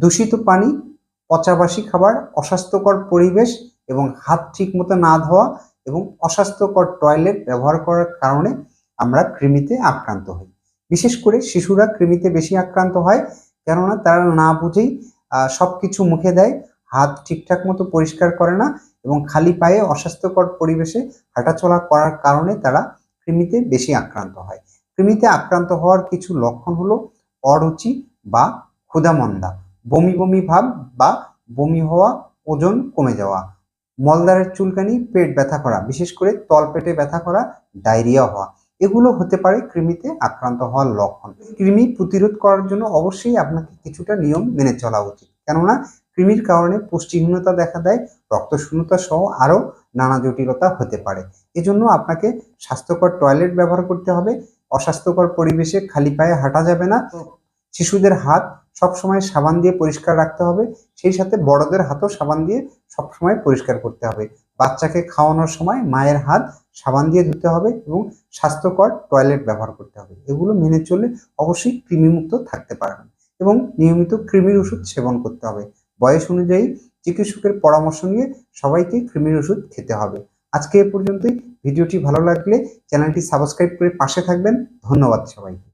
দূষিত পানি, পচাবাসি খাবার, অস্বাস্থ্যকর পরিবেশ এবং হাত ঠিকমতো না ধোয়া এবং অস্বাস্থ্যকর টয়লেট ব্যবহার করার কারণে আমরা কৃমিতে আক্রান্ত হই। বিশেষ করে শিশুরা কৃমিতে বেশি আক্রান্ত হয়, কেননা তারা না বুঝেই সব কিছু মুখে দেয়, হাত ঠিকঠাক মতো পরিষ্কার করে না এবং খালি পায়ে অস্বাস্থ্যকর পরিবেশে হাঁটাচলা করার কারণে তারা কৃমিতে বেশি আক্রান্ত হয়। কৃমিতে আক্রান্ত হওয়ার কিছু লক্ষণ হলো অরুচি বা ক্ষুধামন্দা। বমি বমি ভাব বা বমি হওয়া ওজন কমে যাওয়া মলদ্বারের চুলকানি পেট ব্যথা করা বিশেষ করে তলপেটে ব্যথা করা ডায়রিয়া হওয়া এগুলো হতে পারে কৃমিতে আক্রান্ত হওয়ার লক্ষণ। কৃমি প্রতিরোধ করার জন্য অবশ্যই আপনাকে কিছুটা নিয়ম মেনে চলা উচিত। কেননা কৃমির কারণে পুষ্টিহীনতা দেখা দেয় রক্তশূন্যতা সহ আরও নানা জটিলতা হতে পারে। এজন্য আপনাকে স্বাস্থ্যকর টয়লেট ব্যবহার করতে হবে। অস্বাস্থ্যকর পরিবেশে খালি পায়ে হাঁটা যাবে না। শিশুদের হাত সবসময় সাবান দিয়ে পরিষ্কার রাখতে হবে। সেই সাথে বড়দের হাতও সাবান দিয়ে সবসময় পরিষ্কার করতে হবে। বাচ্চাকে খাওয়ানোর সময় মায়ের হাত সাবান দিয়ে ধুতে হবে এবং স্বাস্থ্যকর টয়লেট ব্যবহার করতে হবে। এগুলো মেনে চললে অবশ্যই কৃমিমুক্ত থাকতে পারবেন এবং নিয়মিত কৃমির ওষুধ সেবন করতে হবে। বয়স অনুযায়ী চিকিৎসকের পরামর্শ নিয়ে সবাইকে কৃমির ওষুধ খেতে হবে। আজকে এ পর্যন্তই। ভিডিওটি ভালো লাগলে চ্যানেলটি সাবস্ক্রাইব করে পাশে থাকবেন। ধন্যবাদ সবাইকে।